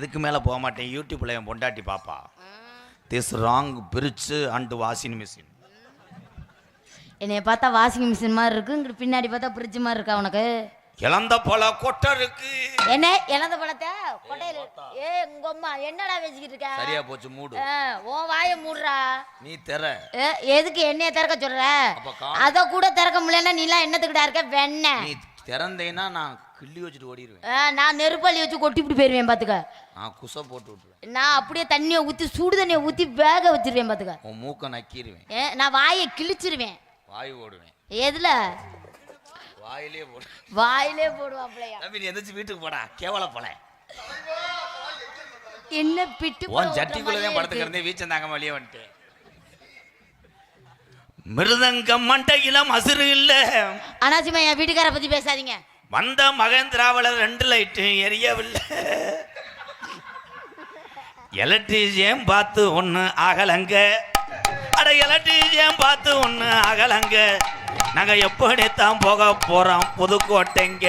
இதுக்கு மேலே போக மாட்டேன். யூடியூப்ல என் பொண்டாட்டி பாப்பா. This wrong fridge and washing machine என்னைய பார்த்தா வாஷிங் மிஷின் மாதிரி இருக்கு இங்கிட்டு பின்னாடி பார்த்தா ஃப்ரிட்ஜ் மாதிரி இருக்கா உனக்கு? இழந்த பல கொட்டை இருக்கு. என்ன? இழந்த பழத்தை? கொட்டையில ஏ உங்க அம்மா என்னடா வச்சுக்கிட்டு இருக்க? சரியா போச்சு மூடு. உன் வாயை மூடுறா. நீ தெர ஏ, எதுக்கு என்னைய திறக்க சொல்ற? அத கூட திறக்க முடியலன்னா நீ எல்லாம் என்னத்துக்கிட்டா இருக்க? வெண்ணெய். திறந்தேன்னா நான் கிள்ளி வச்சுட்டு ஓடிடுவேன் ஆ, நான் நெருப்பள்ளி வச்சு கொட்டிவிட்டு போயிருவேன் பாத்துக்க. நான் குசை போட்டு விட்டுருவேன். நான் அப்படியே தண்ணியை ஊத்தி சுடு தண்ணியை ஊத்தி வேக வச்சிருவேன் பாத்துக்க. உன் மூக்கை நக்கிடுவேன் ஏ, நான் வாயை கிழிச்சிருவேன். வாய் ஓடுவேன். எதுல? வாயிலே போடு. வாயிலே போடுவாப்லையா தம்பி நீ எந்திரிச்சு வீட்டுக்கு போடா. கேவல போல. என்ன பிட்டு போட உன் விட்டுற சட்டிக்குள்ளதான் மாதிரியே படுத்து இருக்கு. கிடந்தே வீச்சம் தாங்க வெளியே வந்துட்டேன். மிருதங்கம் மண்டையில மசுறு இல்ல. அனாசிமா என் வீட்டுக்கார பத்தி பேசாதீங்க. வந்த மகேந்திராவில் ரெண்டு லைட்டு எரியவில்லை. எலக்ட்ரீஷியன் பார்த்து ஒன்று அகலங்க அட எலக்ட்ரீஷியன் பார்த்து ஒன்று அகலங்க நாங்கள் எப்படித்தான் போக போகிறோம் புதுக்கோட்டைங்க.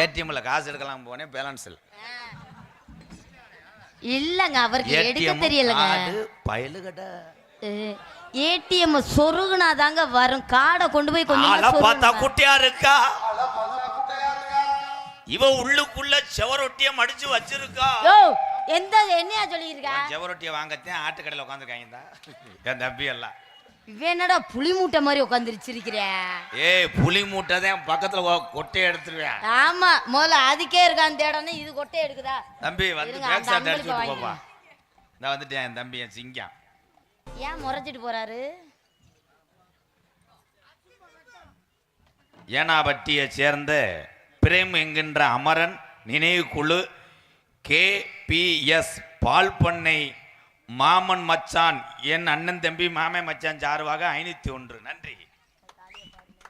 ஏடிஎம்ல காசு எடுக்கலாம் போனேன் பேலன்ஸ் இல்லை. இல்லங்க அவருக்கு எடுக்க தெரியலங்க. பயலுகட ஏடிஎம் சொருகுனா தாங்க வரும். காடை கொண்டு போய் கொஞ்சம் பார்த்தா குட்டியா இருக்கா? இவ உள்ளுக்குள்ள செவரொட்டிய மடிச்சு வச்சிருக்கா. யோ எந்த என்னையா சொல்லியிருக்கா? செவரொட்டிய வாங்கத்தான் ஆட்டுக்கடையில் உட்காந்துருக்காங்க என் தம்பி எல்லாம் என்னடா புளி மூட்டை மாதிரி உட்காந்துருச்சிருக்கிற ஏய் புலி மூட்டை தான் பக்கத்துல கொ- கொட்டையை எடுத்துருவேன். ஆமா முதல்ல அதுக்கே இருக்கான் தேடணும் இது கொட்டை எடுக்குதா? தம்பி வந்து பேக் விட்டு போப்பா. நான் வந்துட்டேன் என் தம்பி என் சிங்கம் ஏன் முறைச்சிட்டு போறாரு? ஏனாபட்டியை சேர்ந்த பிரேம் என்கின்ற அமரன் நினைவுக்குழு கே பி எஸ் பால் பண்ணை மாமன் மச்சான் என் அண்ணன் தம்பி மாமே மச்சான் சார்பாக ஐநூத்தி ஒன்று. நன்றி.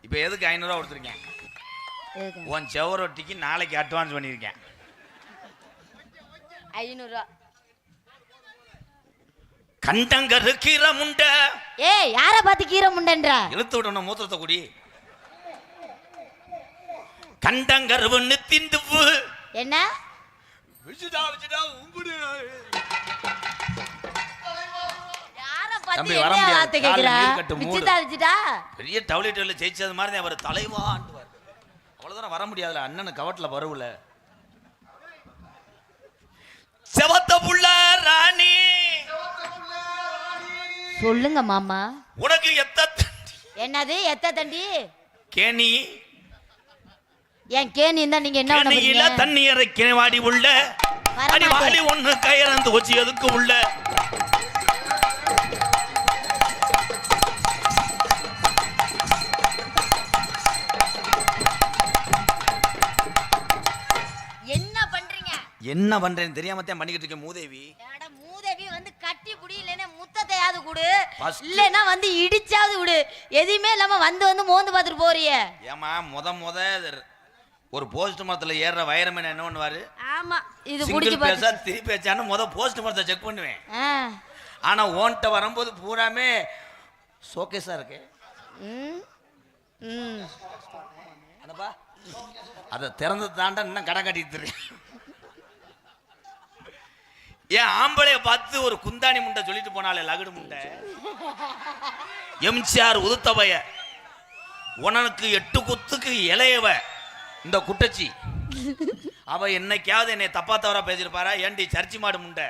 இப்போ எதுக்கு ஐநூறுரூவா கொடுத்துருக்கேன்? உன் செவரொட்டிக்கு நாளைக்கு அட்வான்ஸ் பண்ணியிருக்கேன் ஐநூறுரூவா கண்டங்கரு கீரை முண்டை. ஏய் யார பார்த்து கீரை முண்டன்ற? இழுத்து விடணும் மூத்திரத்தை குடி. கண்டங்கருவன்னு திந்துவு என்ன? விஜிடா விஜிடா உங்குடு தம்பி, வர முடியாது. விச்சிட்டா விச்சிட்டா பெரிய டவுலிட்டில் ஜெயிச்சது மாதிரி தான். அவர் தலைவாண்டுவார் அவ்வளோதானே வர முடியாதுல. அண்ணனு கவட்டில் வரவுல செவத்த புள்ள ராணி. சொல்லுங்க மாமா. உனக்கு எத்த என்னது எத்த தண்டி? கேணி. என் கேணி இருந்தா நீங்க என்ன கேணியில தண்ணி இறைக்கின வாடி உள்ள. அடி. வாடி ஒண்ணு கயிறந்து வச்சு எதுக்கு உள்ள. என்ன பண்றேன்னு தெரியாம தான் பண்ணிக்கிட்டு இருக்கேன் மூதேவி அட மூதேவி வந்து கட்டி புடி இல்லைன்னா முத்தத்தையாவது கொடு இல்லைன்னா வந்து இடிச்சாவது விடு எதுவுமே இல்லாம வந்து வந்து மோந்து பார்த்துட்டு போறிய ஏமா முத முத ஒரு போஸ்ட் மரத்துல ஏறுற வைரமன் என்ன பண்ணுவாரு ஆமா இது புடிச்சு பேசா திருப்பி வச்சான்னு முத போஸ்ட் மரத்தை செக் பண்ணுவேன். ஆனா ஓன்ட்ட வரும்போது பூராமே ஷோகேஸா இருக்கு ம். ம். என்னப்பா அதை திறந்து தாண்ட இன்னும் கடை கட்டிட்டு இருக்கேன். ஏன் ஆம்பளைய பார்த்து ஒரு குந்தாணி முண்டை சொல்லிட்டு போனாலே லகுடு முண்டை. எம்ஜிஆர் உதுத்தவைய உனக்கு எட்டு குத்துக்கு இளையவ இந்த குட்டச்சி. அவ என்னைக்காவது என்னை தப்பா தவறா பேசியிருப்பாரா? ஏண்டி சர்ச்சி மாடு முண்டை?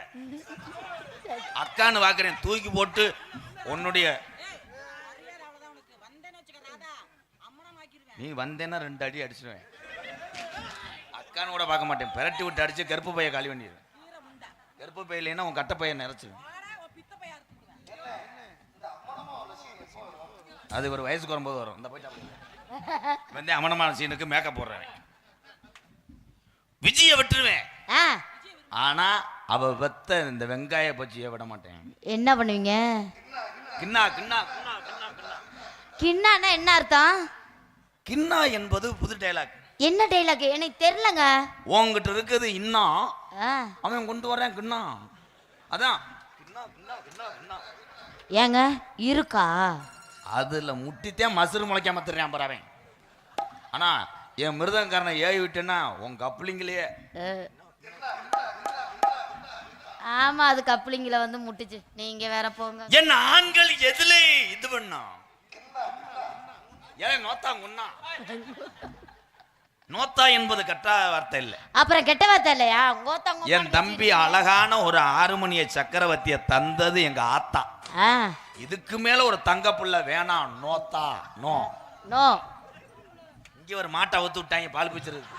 அக்கான்னு பார்க்குறேன் தூக்கி போட்டு உன்னுடைய நீ வந்தேன்னா ரெண்டு அடி அடிச்சிடுவேன் அக்கான்னு கூட பார்க்க மாட்டேன். பெரட்டி விட்டு அடிச்சு கருப்பு பைய காலி பண்ணிடுவேன். கருப்பு பைய இல்லைன்னா உன் கட்ட பையன் நிறைச்சிடுவேன் அது ஒரு வயசுக்கு வரும்போது வரும். இந்த போயிட்டு வந்து அமனமான சீனுக்கு மேக்கப் போடுறேன். விஜய விட்டுருவேன். ஆ. ஆனா அவ வெத்த இந்த வெங்காய பச்சியை விட மாட்டேன். என்ன பண்ணுவீங்க? கிண்ணா கிண்ணா கிண்ணா கிண்ணா கிண்ணா. கிண்ணான்னா என்ன அர்த்தம்? கிண்ணா என்பது புது டைலாக் என்ன டைலாக் எனக்கு தெரியலங்க. உங்ககிட்ட இருக்குது இன்னும். அவன் கொண்டு வரேன் கிண்ணா. அதான். ஏங்க இருக்கா? அதுல முட்டித்தான் மசுறு முளைக்காம திரியான் பாரு அவன். ஆனா என் மிருதங்காரனை ஏவி விட்டேன்னா உன் கப்ளிங்கிலேயே. ஆமா அது கப்ளிங்கில வந்து முட்டுச்சு. நீங்க வேற போங்க. என் ஆண்கள் எதுல இது பண்ணா. ஏன் நோத்தா உண்ணா நோத்தா என்பது கட்டா வார்த்தை இல்லை. அப்புறம் கெட்ட வார்த்தை இல்லையா? என் தம்பி அழகான ஒரு ஆறுமணிய சக்கரவர்த்திய தந்தது எங்க ஆத்தா. இதுக்கு மேல ஒரு தங்க புள்ள வேணாம் நோத்தா நோ. நோ. இங்க ஒரு மாட்டை அவுத்து விட்டாங்க பால் பிச்சிருக்கு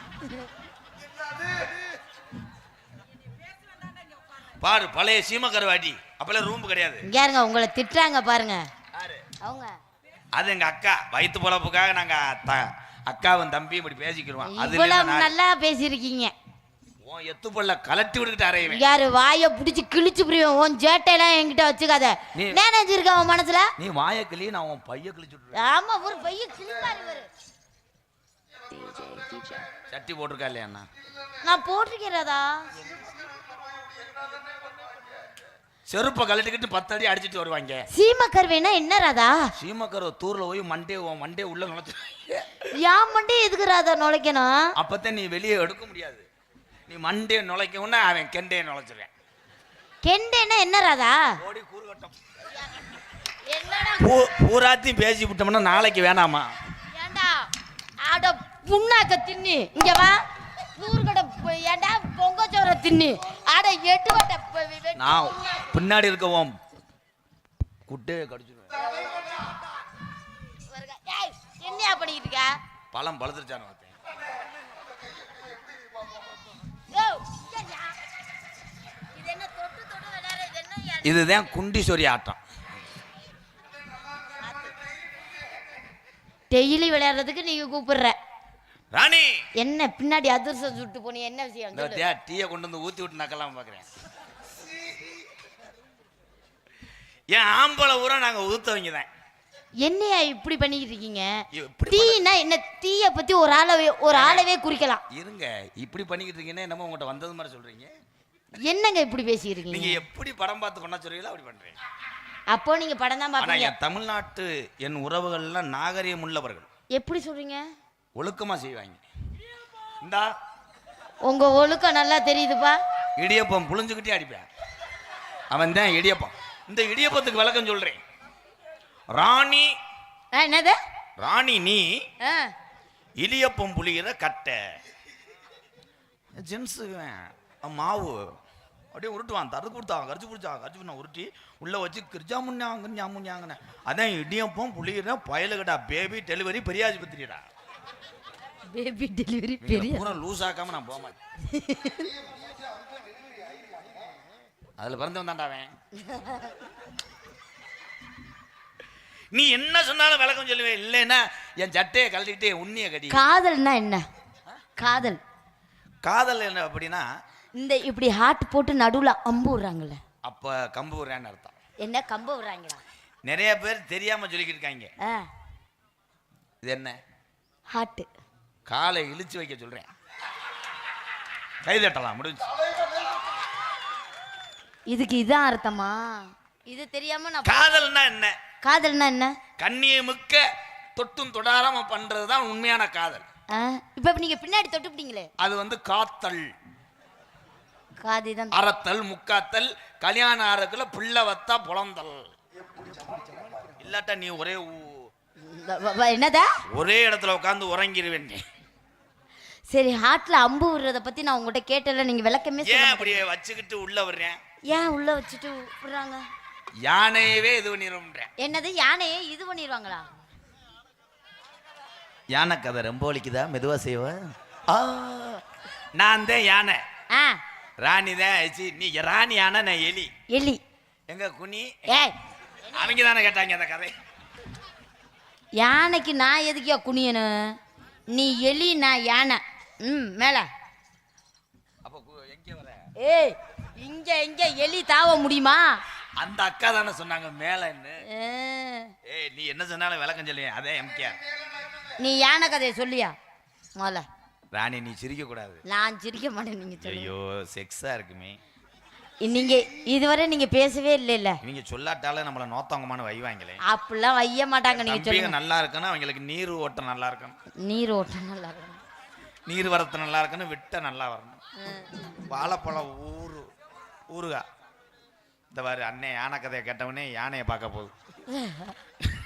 பாரு பழைய சீமக்கருவாடி அப்பெல்லாம் ரூம் கிடையாது. இருங்க உங்களை திட்டுறாங்க பாருங்க. அவங்க. அது எங்க அக்கா. வயிற்று பொழப்புக்காக நாங்க அக்காவும் தம்பியும் இப்படி இல்லைன்னா இவ்வளவு நான் நல்லா பேசியிருக்கீங்க. உன் எத்து பொல்ல கலட்டி விட்டுக்கிட்டு அறையுவேன் யாரு வாய புடிச்சு கிழிச்சு புரியும் உன் சேட்டையெல்லாம் என்கிட்ட வச்சுக்காத. நீ- நினைச்சிருக்க உன் மனசுல? நீ வாயை கிளி நான் உன் பைய கிழிச்சு ஆமா ஒரு பைய கிழிப்பாரு இவரு. சட்டி போட்டிருக்கா இல்லையா அண்ணா? நான் போட்டிருக்கிறதா செருப்பை கழட்டிக்கிட்டு பத்து அடி அடிச்சிட்டு வருவாங்க. சீம கருவேனா என்ன ராதா? சீமக்கரை தூர்ல போய் மண்டே மண்டே உள்ள நுழைச்சு யான் மண்டி எதுக்கு ராதா நுழைக்கணும்? அப்பதான் நீ வெளியே எடுக்க முடியாது. நீ மண்டே நுழைக்க உடனே அவன் கெண்டே நுழைச்சிருவேன். கெண்டேனா என்ன ராதா? ஓடி கூறுகட்டம் பூராத்தையும் பேசி விட்டோம்னா நாளைக்கு வேணாமா? ஏண்டா? ஆட புண்ணாக்க தின்னு. இங்க வா. ப- ஏண்டா பொங்கச்சோர தின்னு? எட்டு வட்ட நான். பின்னாடி இருக்கவும் குட்டே கடிச்சிருவேன் என்னையா இருக்க? பழம் பழுத்துருச்சான்னு பார்த்தேன். இதுதான் குண்டீஸ்வரி ஆட்டம். டெய்லி விளையாடுறதுக்கு நீங்க கூப்பிடுற. ராணி! என்ன பின்னாடி அதிர்ஷ்டம் சுட்டு போனி என்ன விஷயம்? சொல்லு. டீயை கொண்டு வந்து ஊத்தி விட்டு நக்கலாம் பார்க்குறேன் ஏன் ஆம்பளை ஊரை நாங்கள் ஊத்தவங்க தான் என்னையா இப்படி பண்ணிக்கிட்டு இருக்கீங்க? இப்படி தீனா என்ன தீய பத்தி ஒரு ஆளவே ஒரு ஆளவே குறிக்கலாம். இருங்க இப்படி பண்ணிக்கிட்டு இருக்கீங்கன்னா என்னமோ உங்கள்கிட்ட வந்தது மாதிரி சொல்றீங்க. என்னங்க இப்படி பேசிக்கிறீங்க நீங்க எப்படி படம் பார்த்து பண்ண சொல்றீங்களோ அப்படி பண்றீங்க அப்போ நீங்க படம் தான் ஆனா பாப்பீங்க என் தமிழ்நாட்டு என் உறவுகள்லாம் நாகரிகம் உள்ளவர்கள். எப்படி சொல்றீங்க? ஒழுக்கமா செய்வாங்க. இந்தா. உங்க ஒழுக்கம் நல்லா தெரியுதுப்பா. இடியப்பம் புழிஞ்சுக்கிட்டே அடிப்பேன். அவன் தான் இடியப்பம். இந்த இடியப்பத்துக்கு விளக்கம் சொல்றேன். ராணி என்னது? ராணி நீ இடியப்பம் புளிகிற கட்டை. ஜென்ஸு மாவு. அப்படியே உருட்டுவான். தரு கொடுத்தான் கரிச்சு பிடிச்சான் கரிச்சு பண்ண உருட்டி உள்ள வச்சு கிரிஜா முன்னாங்க ஞாமுஞ்சாங்கன்னு அதான் இடியப்பம் புளிகிற பயலுகடா பேபி டெலிவரி பெரிய ஆஸ்பத்திரிடா. பேபி டெலிவரி பெரிய. பூரா லூஸ் ஆக்காம நான் போக மாட்டேன் அதுல பிறந்து வந்தான்டா அவன். நீ என்ன சொன்னாலும் விளக்கம் சொல்லுவேன். இல்லைன்னா என் சட்டையை கழட்டிக்கிட்டு என் உண்ணிய கடி காதல்னா என்ன? காதல். காதல் என்ன அப்படின்னா இந்த இப்படி ஹார்ட் போட்டு நடுவுல அம்பு விடுறாங்கல்ல. அப்ப கம்பு விடுறேன்னு அர்த்தம். என்ன கம்பு விடுறாங்களா? நிறைய பேர் தெரியாம சொல்லிக்கிட்டு இருக்காங்க. இது என்ன? ஹார்ட் காலை இழுச்சு வைக்க சொல்றேன். கை தட்டலாம் முடிஞ்சு இதுக்கு இதான் அர்த்தமா? இது தெரியாம நான் காதல்னா என்ன? காதல்னா என்ன? கண்ணியை மிக்க தொட்டும் தொடாராம பண்றதுதான் உண்மையான காதல். இப்ப நீங்க பின்னாடி தொட்டுப்பிட்டீங்களே. அது வந்து காத்தல். காதி தான் அறத்தல் முக்காத்தல் கல்யாணம் ஆறதுக்குள்ள பிள்ளை வத்தா புலந்தல். இல்லாட்டா நீ ஒரே என்னதா? ஒரே இடத்துல உட்காந்து உறங்கிடுவேன். சரி ஹார்ட்ல அம்பு விடுறத பத்தி நான் உங்ககிட்ட கேட்டல நீங்க விளக்கமே ஏன். அப்படியே வச்சுக்கிட்டு உள்ள வர்றேன் ஏன் உள்ள வச்சுட்டு விடுறாங்க? யானையவே இது பண்ணிடும்ன்றேன் என்னது யானையே இது பண்ணிடுவாங்களா யானை கதை ரொம்ப வலிக்குதா மெதுவா செய்வ? ஆ, நான் தான் யானை. ஆ. ராணி தான் சி, நீ ராணி யானை நான் எலி. எலி. எங்க குனி? ஏய். அவங்க தானே கேட்டாங்க அந்த கதை. யானைக்கு நான் எதுக்கியா குனியணும்? நீ எலி நான் யானை. ம் மேல. ஏய் இங்க இங்க எலி தாவ முடியுமா? அந்த அக்கா தானே சொன்னாங்க மேலன்னு ஆ, ஏய் நீ என்ன சொன்னாலும் விளக்கம் சொல்லுவேன் அதே எம்கேஆர் நீ யானை கதையை சொல்லியா? முதல்ல. ராணி நீ சிரிக்க கூடாது. நான் சிரிக்க மாட்டேன் நீங்க ஐயோ செக்ஸா இருக்குமே. நீங்க இதுவரை நீங்க பேசவே இல்லைல்ல. இவங்க சொல்லாட்டாலே நம்மள நோத்தவங்கமான வைவாங்களே. அப்படிலாம் வைய மாட்டாங்க நீங்க சொல்லுங்க. நல்லா இருக்குன்னா அவங்களுக்கு நீர் ஓட்டம் நல்லா இருக்கணும். நீர் ஓட்டம் நல்லா இருக்கும் நீர் வரத்து நல்லா இருக்கணும் விட்ட நல்லா வரணும். வாழைப்பழம் ஊரு ஊருகா இந்த மாதிரி அண்ணே யானை கதையை கேட்டவனே யானையை பார்க்க போகுது.